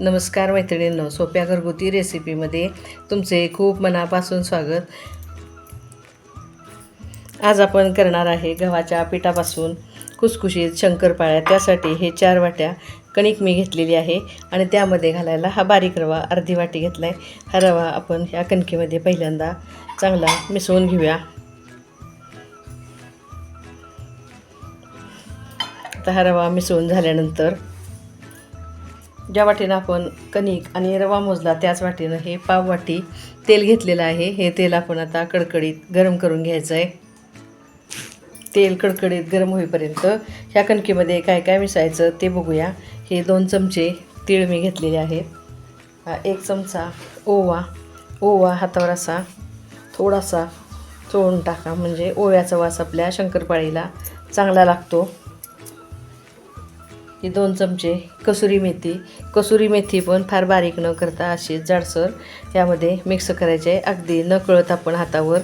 नमस्कार मैत्रिणींनो सोप्या घरगुती रेसिपीमध्ये तुमचे खूप मनापासून स्वागत. आज आपण करणार आहे गव्हाच्या पिठापासून कुसकुशीत शंकरपाळ्या. त्यासाठी हे चार वाट्या कणिक मी घेतलेली आहे आणि त्यामध्ये घालायला हा बारीक रवा अर्धी वाटी घेतला आहे हा रवा आपण ह्या कणकीमध्ये पहिल्यांदा चांगला मिसळून घेऊया. आता हा रवा मिसळून झाल्यानंतर ज्या वाटीनं आपण कणिक आणि रवा मोजला त्याच वाटीनं हे पाव वाटी तेल घेतलेलं आहे. हे तेल आपण आता कडकडीत गरम करून घ्यायचं आहे तेल कडकडीत गरम होईपर्यंत ह्या कणकीमध्ये काय काय मिसायचं ते बघूया. हे दोन चमचे तीळ मी घेतलेले आहेत एक चमचा ओवा. ओवा हातावर असा थोडासा चोळून टाका. म्हणजे ओव्याचा वास आपल्या शंकरपाळीला चांगला लागतो. ही दोन चमचे कसुरी मेथी. कसुरी मेथी पण फार बारीक न करता अशी जाडसर यामध्ये मिक्स करायचे. आहे अगदी न कळत आपण हातावर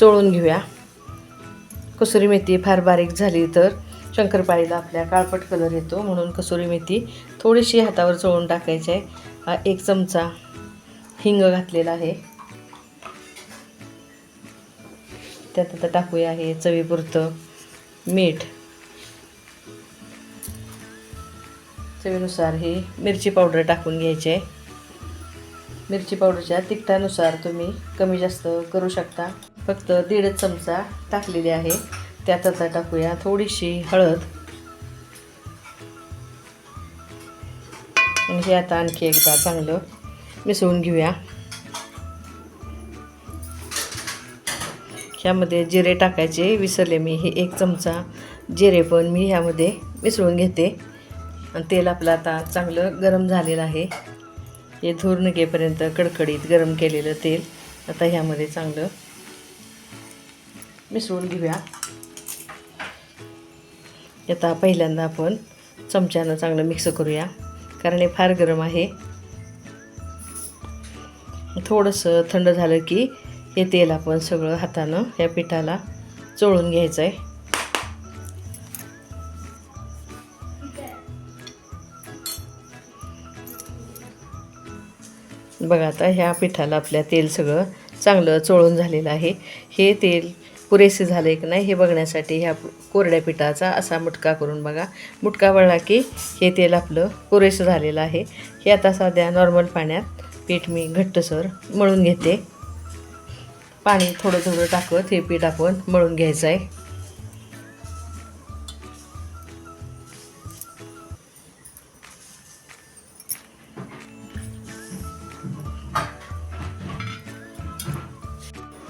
चोळून घेऊया. कसुरी मेथी फार बारीक झाली तर शंकरपाळीला आपल्या काळपट कलर येतो. म्हणून कसुरी मेथी थोडीशी हातावर चोळून टाकायची आहे. हा एक चमचा हिंग घातलेला आहे. त्यात आता टाकूया हे चवीपुरतं मीठ. चवीनुसार ही मिरची पावडर टाकून घ्यायची आहे. मिरची पावडरच्या तिखटानुसार तुम्ही कमी जास्त करू शकता. फक्त दीड चमचा टाकलेली आहे. त्यात आता टाकूया थोडीशी हळद. आणि हे आता आणखी एकदा चांगलं मिसळून घेऊया. ह्यामध्ये जिरे टाकायचे. विसरले मी हे एक चमचा. जिरे पण मी ह्यामध्ये मिसळून घेते. तेल आपलं आता चांगलं गरम झालेलं आहे. हे धूर निघेपर्यंत कडकडीत गरम केलेलं तेल आता ह्यामध्ये चांगलं मिसळून घेऊया. आता पहिल्यांदा आपण चमच्यानं चांगलं मिक्स करूया कारण हे फार गरम आहे. थोडंसं थंड झालं की हे तेल आपण सगळं हातानं या पिठाला चोळून घ्यायचं आहे बघा आता ह्या पिठाला आपल्या तेल सगळं चांगलं चोळून झालेलं आहे. हे तेल पुरेसे झाले की नाही हे बघण्यासाठी ह्या कोरड्या पिठाचा असा मुटका करून बघा. मुटका वळला की हे तेल आपलं पुरेसं झालेलं आहे. हे आता साध्या नॉर्मल पाण्यात पीठ मी घट्टसर मळून घेते. पाणी थोडं थोडं टाकत हे पीठ आपण मळून घ्यायचं आहे.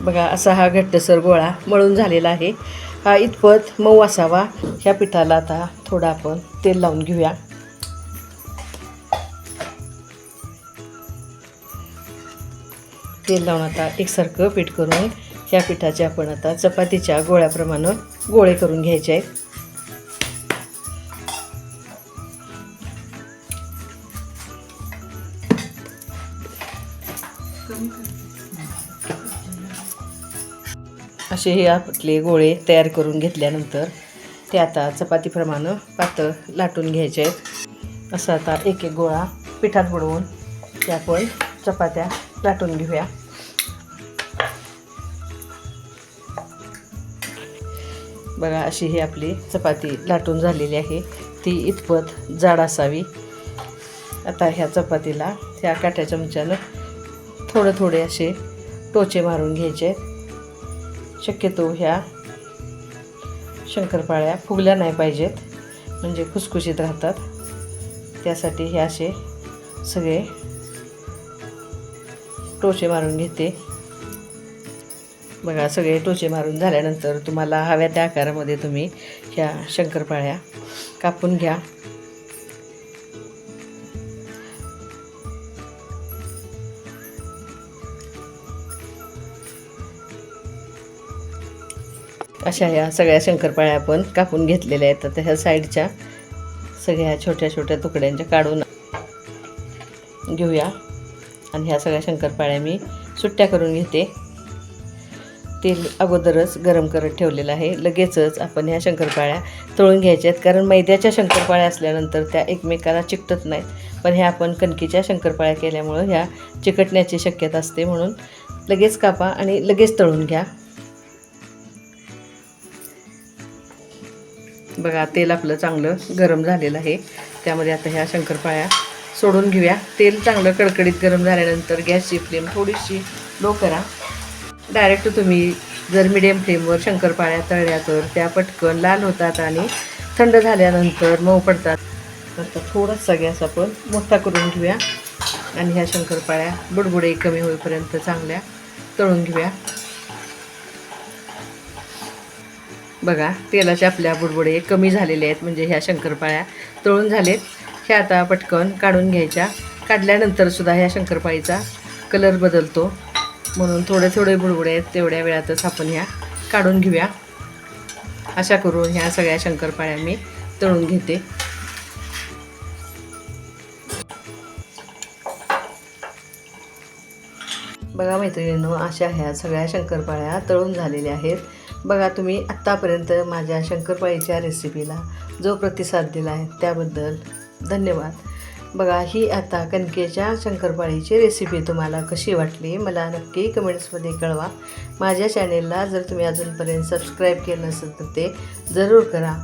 बघा असा हा घट्टसर गोळा मळून झालेला आहे. हा इतपत मऊ असावा. ह्या पिठाला आता थोडं आपण तेल लावून घेऊया. तेल लावून आता एकसारखं पीठ करून ह्या पिठाचे आपण आता चपातीच्या गोळ्याप्रमाणे गोळे करून घ्यायचे आहेत. असे हे आपले गोळे तयार करून घेतल्यानंतर ते आता चपातीप्रमाणे पातळ लाटून घ्यायचे आहेत. असं आता एक एक गोळा पिठात बुडवून ते आपण चपात्या लाटून घेऊया. बघा अशी ही आपली चपाती लाटून झालेली आहे. ती इतपत जाड असावी. आता ह्या चपातीला ह्या काट्या चमच्यानं थोडे थोडे असे टोचे मारून घ्यायचे शक्यतो ह्या शंकरपाळ्या फुगल्या नाही पाहिजेत म्हणजे खुसखुशीत राहतात. त्यासाठी हे असे सगळे टोचे मारून घेते. बघा सगळे टोचे मारून झाल्यानंतर तुम्हाला हव्या त्या आकारामध्ये तुम्ही ह्या शंकरपाळ्या कापून घ्या. अशा ह्या सगळ्या शंकरपाळ्या आपण कापून घेतलेल्या आहेत. आता ह्या साईडच्या सगळ्या छोट्या छोट्या तुकड्यांच्या काढून घेऊया. आणि ह्या सगळ्या शंकरपाळ्या मी सुट्ट्या करून घेते. तेल अगोदरच गरम करत ठेवलेलं आहे. लगेचच आपण ह्या शंकरपाळ्या तळून घ्यायच्या आहेत. कारण मैद्याच्या शंकरपाळ्या असल्यानंतर त्या एकमेकाला चिकटत नाहीत. पण ह्या आपण कणकीच्या शंकरपाळ्या केल्यामुळं ह्या चिकटण्याची शक्यता असते म्हणून लगेच कापा आणि लगेच तळून घ्या. बघा तेल आपलं चांगलं गरम झालेलं आहे. त्यामध्ये आता ह्या शंकरपाळ्या सोडून घेऊया. तेल चांगलं कडकडीत गरम झाल्यानंतर गॅसची फ्लेम थोडीशी लो करा. डायरेक्ट तुम्ही जर मिडियम फ्लेमवर शंकरपाळ्या तळल्या तर त्या पटकन लाल होतात आणि थंड झाल्यानंतर मऊ पडतात. आता थोडासा गॅस आपण मोठा करून घेऊया. आणि ह्या शंकरपाळ्या बुडबुडे कमी होईपर्यंत चांगल्या तळून घेऊया. बघा तेलाच्या आपल्या बुडबुडे कमी झालेले आहेत म्हणजे ह्या शंकरपाळ्या तळून झालेत. ह्या आता पटकन काढून घ्यायच्या. काढल्यानंतरसुद्धा ह्या शंकरपाळीचा कलर बदलतो. म्हणून थोडे थोडे बुडबुडे आहेत तेवढ्या वेळातच आपण ह्या काढून घेऊया. अशा करून ह्या सगळ्या शंकरपाळ्या मी तळून घेते. बघा मैत्रिणींनो अशा ह्या सगळ्या शंकरपाळ्या तळून झालेल्या आहेत. बघा तुम्ही आत्तापर्यंत माझ्या शंकरपाळीच्या रेसिपीला जो प्रतिसाद दिला आहे त्याबद्दल धन्यवाद. बघा ही आता कणकेच्या शंकरपाळीची रेसिपी तुम्हाला कशी वाटली मला नक्की कमेंट्समध्ये कळवा. माझ्या चॅनेलला जर तुम्ही अजूनपर्यंत सबस्क्राईब केलं नसेल तर ते जरूर करा.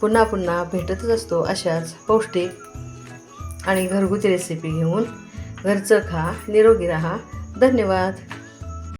पुन्हा पुन्हा भेटतच असतो अशाच पौष्टिक आणि घरगुती रेसिपी घेऊन. घरचं खा निरोगी राहा. धन्यवाद.